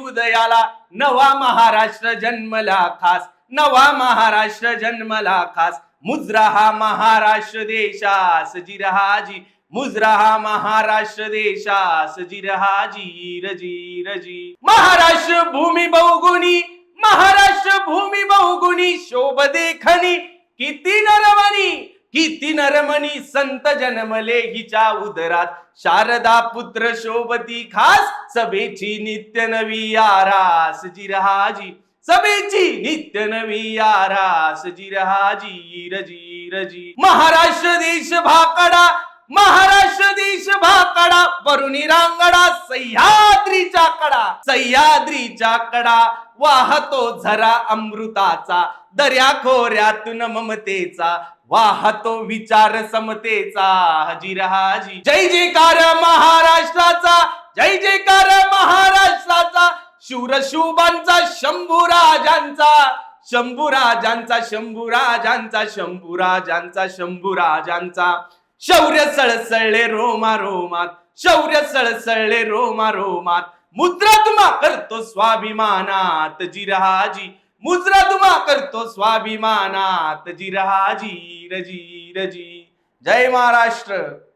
नवा महाराष्ट्र जन्मला खास नवा महाराष्ट्र जन्मला खास. मुजरा हा महाराष्ट्र देशास जिरहाजी मुजरा हा महाराष्ट्र देशास जिरहाजी रजी रजी. महाराष्ट्र भूमी बहुगुणी महाराष्ट्र भूमी बहुगुणी शोभ देखणी किती किती नरमणी संत जन्मले हिच्या उदरात. शारदा पुत्र शोभती खास सभेची नित्य नवी आरास जिरहाजी. सभेची नित्य नवी आरास जिरहाजी रजी रजी महाराष्ट्र देश भाकडा महाराष्ट्र देश भाकडा. वरुणी रांगडा सह्याद्रीचा कडा. सह्याद्रीचा कडा. वाहतो झरा अमृताचा. दर्या खोऱ्यातून ममतेचा वाहतो विचार समतेचा. हजिरहाजी जय जयकार महाराष्ट्राचा जय जयकार महाराष्ट्राचा. शूरशुभांचा शंभूराजांचा. शंभूराजांचा शंभूराजांचा शंभूराजांचा शंभूराजांचा. शौर्य सळसळले रोमा रोमात शौर्य सळसळले रोमा रोमात. मुद्रा तुम्हा करतो स्वाभिमानात जिरहाजी मुजरा तुम्हा करतो स्वाभिमानात. जिरहाजी रजी रजी जय महाराष्ट्र.